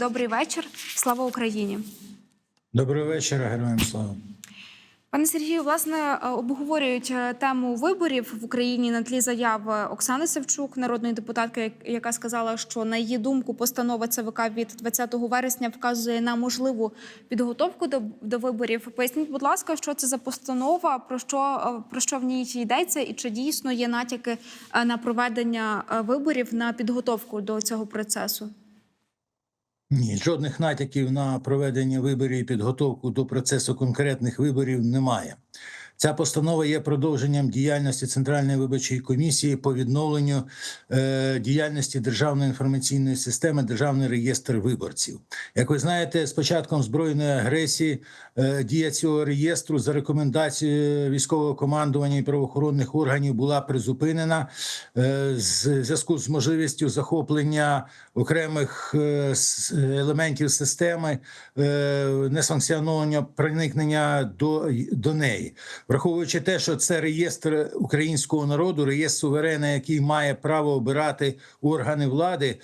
Добрий вечір. Слава Україні. Доброго вечора, героям слава. Пане Сергію, власне, е, обговорюють е, тему виборів в Україні на тлі заяв Оксани Савчук, народної депутатки, яка сказала, що на її думку постанова ЦВК від 20 вересня вказує на можливу підготовку до, до виборів. Поясніть, будь ласка, що це за постанова, про що е, про що в ній йдеться, і чи дійсно є натяки е, на проведення е, виборів на підготовку до цього процесу? Ні, жодних натяків на проведення виборів і підготовку до процесу конкретних виборів немає. Ця постанова є продовженням діяльності Центральної виборчої комісії по відновленню е, діяльності Державної інформаційної системи Державний реєстр виборців. Як ви знаєте, з початком збройної агресії е, дія цього реєстру за рекомендацією військового командування і правоохоронних органів була призупинена е, з зв'язку з можливістю захоплення окремих е, елементів системи, е, несанкціонованого проникнення до, до неї. Враховуючи те, що це реєстр українського народу, реєстр суверена, який має право обирати органи влади,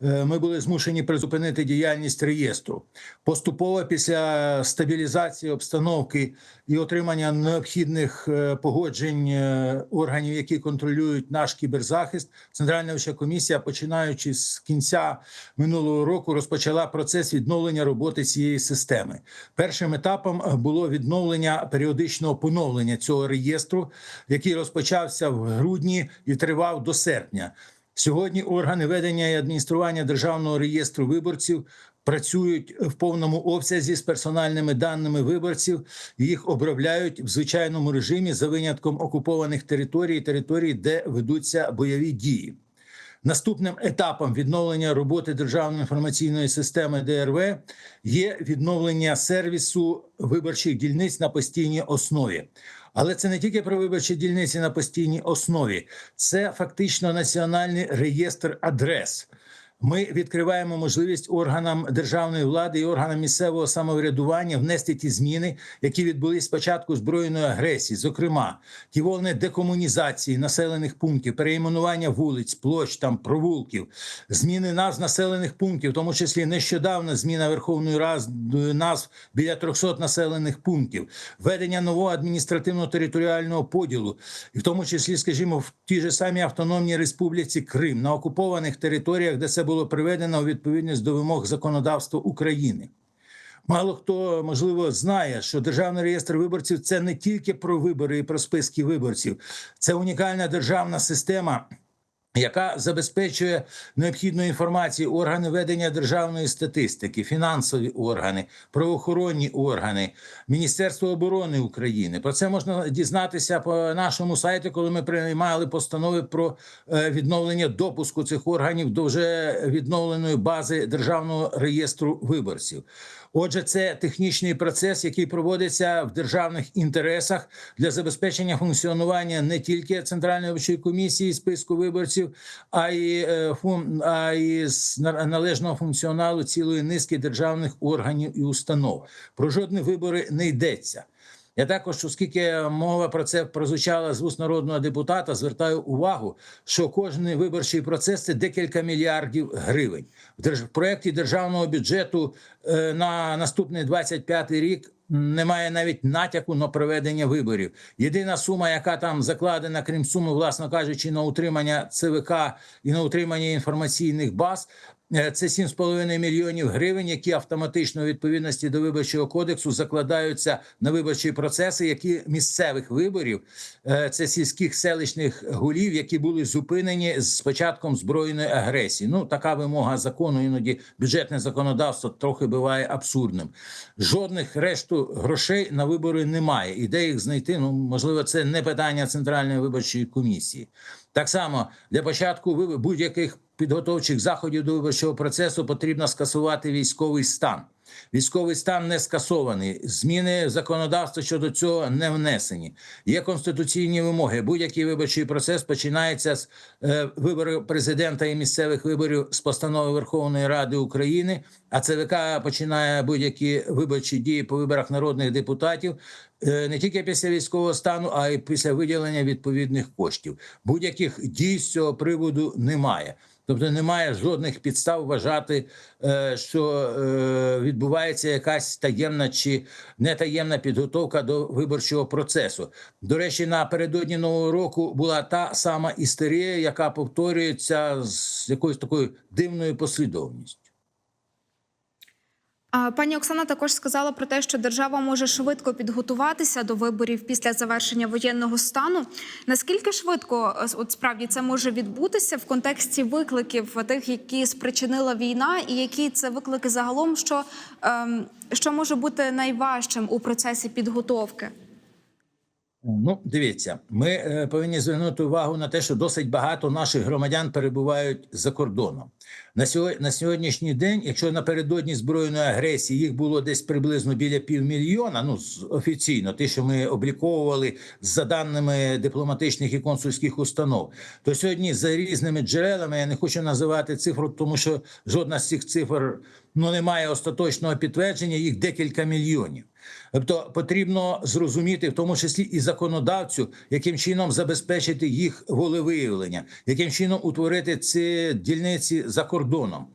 ми були змушені призупинити діяльність реєстру. Поступово після стабілізації обстановки і отримання необхідних е, погоджень е, органів, які контролюють наш кіберзахист, Центральна вища комісія, починаючи з кінця минулого року, розпочала процес відновлення роботи цієї системи. Першим етапом е, було відновлення періодичного поновлення цього реєстру, який розпочався в грудні і тривав до серпня. Сьогодні органи ведення і адміністрування державного реєстру виборців працюють в повному обсязі з персональними даними виборців. Їх обробляють в звичайному режимі за винятком окупованих територій, територій, де ведуться бойові дії. Наступним етапом відновлення роботи державної інформаційної системи ДРВ є відновлення сервісу виборчих дільниць на постійній основі. Але це не тільки про виборчі дільниці на постійній основі, це фактично національний реєстр адрес. Ми відкриваємо можливість органам державної влади і органам місцевого самоврядування внести ті зміни, які відбулись спочатку збройної агресії, зокрема ті волни декомунізації населених пунктів, перейменування вулиць, площ там провулків, зміни назв населених пунктів, в тому числі нещодавно зміна Верховної Ради назв біля 300 населених пунктів, введення нового адміністративно-територіального поділу, і в тому числі, скажімо, в тій же самій автономній республіці Крим на окупованих територіях, де це було приведено у відповідність до вимог законодавства України. Мало хто можливо знає, що державний реєстр виборців це не тільки про вибори і про списки виборців, це унікальна державна система. Яка забезпечує необхідну інформацію органи ведення державної статистики, фінансові органи, правоохоронні органи, Міністерство оборони України. Про це можна дізнатися по нашому сайті, коли ми приймали постанови про е, відновлення допуску цих органів до вже відновленої бази державного реєстру виборців. Отже, це технічний процес, який проводиться в державних інтересах для забезпечення функціонування не тільки центральної виборчої комісії списку виборців, а й е, а й належного функціоналу цілої низки державних органів і установ. Про жодні вибори не йдеться. Я також, оскільки мова про це прозвучала з вуст народного депутата, звертаю увагу, що кожен виборчий процес це декілька мільярдів гривень. В проєкті державного бюджету е, на наступний 25 рік немає навіть натяку на проведення виборів. Єдина сума, яка там закладена, крім суми, власно кажучи, на утримання ЦВК і на утримання інформаційних баз. Е, Це 7,5 мільйонів гривень, які автоматично у відповідності до виборчого кодексу закладаються на виборчі процеси, які місцевих виборів е, це сільських селищних голів, які були зупинені з початком збройної агресії. Ну така вимога закону. Іноді бюджетне законодавство трохи буває абсурдним. Жодних решту грошей на вибори немає. І де їх знайти? Ну можливо, це не питання центральної виборчої комісії. Так само для початку будь-яких підготовчих заходів до виборчого процесу потрібно скасувати військовий стан. Військовий стан не скасований. Зміни законодавства щодо цього не внесені. Є конституційні вимоги. Будь-який виборчий процес починається з е, виборів президента і місцевих виборів з постанови Верховної Ради України. А ЦВК починає будь-які виборчі дії по виборах народних депутатів не тільки після військового стану, а й після виділення відповідних коштів. Будь-яких дій з цього приводу немає. Тобто немає жодних підстав вважати, е, що е, відбувається якась таємна чи нетаємна підготовка до виборчого процесу. До речі, напередодні нового року була та сама істерія, яка повторюється з якоюсь такою дивною послідовністю. Пані Оксана також сказала про те, що держава може швидко підготуватися до виборів після завершення воєнного стану. Наскільки швидко е, от справді це може відбутися в контексті викликів тих, які спричинила війна, і які це виклики загалом, що, ем, що може бути найважчим у процесі підготовки? Ну, дивіться, ми е, повинні звернути увагу на те, що досить багато наших громадян перебувають за кордоном. На сьогодні, на сьогоднішній день, якщо напередодні збройної агресії їх було десь приблизно біля півмільйона, ну з- офіційно, те, що ми обліковували за даними дипломатичних і консульських установ, то сьогодні за різними джерелами я не хочу називати цифру, тому що жодна з цих цифр ну не має остаточного підтвердження. Їх декілька мільйонів. Тобто потрібно зрозуміти, в тому числі і законодавцю, яким чином забезпечити їх волевиявлення, яким чином утворити ці дільниці за кордоном.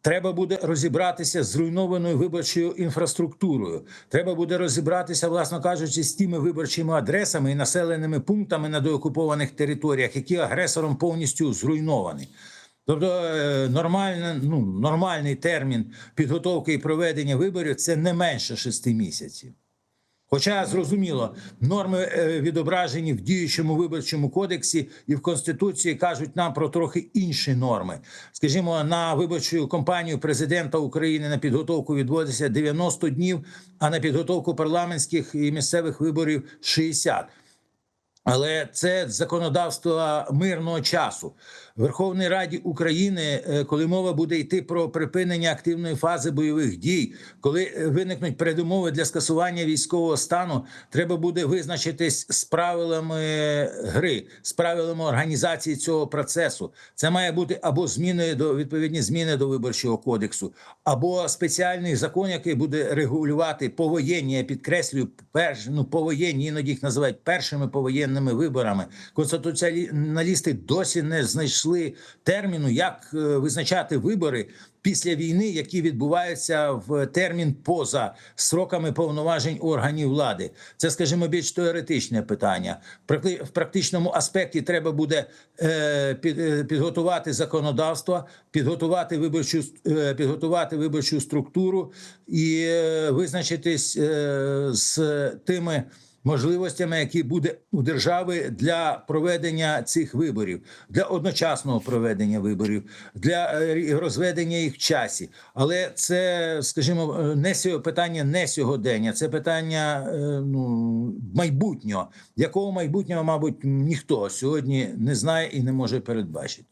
Треба буде розібратися з зруйнованою виборчою інфраструктурою. Треба буде розібратися, власно кажучи, з тими виборчими адресами і населеними пунктами на деокупованих територіях, які агресором повністю зруйновані. Тобто е, нормальна, ну, нормальний термін підготовки і проведення виборів це не менше шести місяців. Хоча зрозуміло, норми е, відображені в діючому виборчому кодексі і в конституції кажуть нам про трохи інші норми. Скажімо, на виборчу кампанію президента України на підготовку відводиться 90 днів, а на підготовку парламентських і місцевих виборів 60. Але це законодавство мирного часу. В Верховній Раді України, е, коли мова буде йти про припинення активної фази бойових дій, коли е, виникнуть передумови для скасування військового стану, треба буде визначитись з правилами гри, з правилами організації цього процесу. Це має бути або зміни до відповідні зміни до виборчого кодексу, або спеціальний закон, який буде регулювати повоєнні, я підкреслюю, перш, ну, повоєнні, іноді їх називають першими повоєнними виборами. Конституціоналісти досі не знайшли терміну, як е, визначати вибори після війни, які відбуваються в термін поза сроками повноважень органів влади. Це, скажімо, більш теоретичне питання. В практичному аспекті треба буде е, е, підготувати законодавство, підготувати виборчу підготувати виборчу структуру і визначитись з тими можливостями, які буде у держави для проведення цих виборів, для одночасного проведення виборів, для е, розведення їх в часі. Але це, скажімо, е, не сьо- питання не сьогодення, це питання е, ну, майбутнього, якого майбутнього, мабуть, ніхто сьогодні не знає і не може передбачити.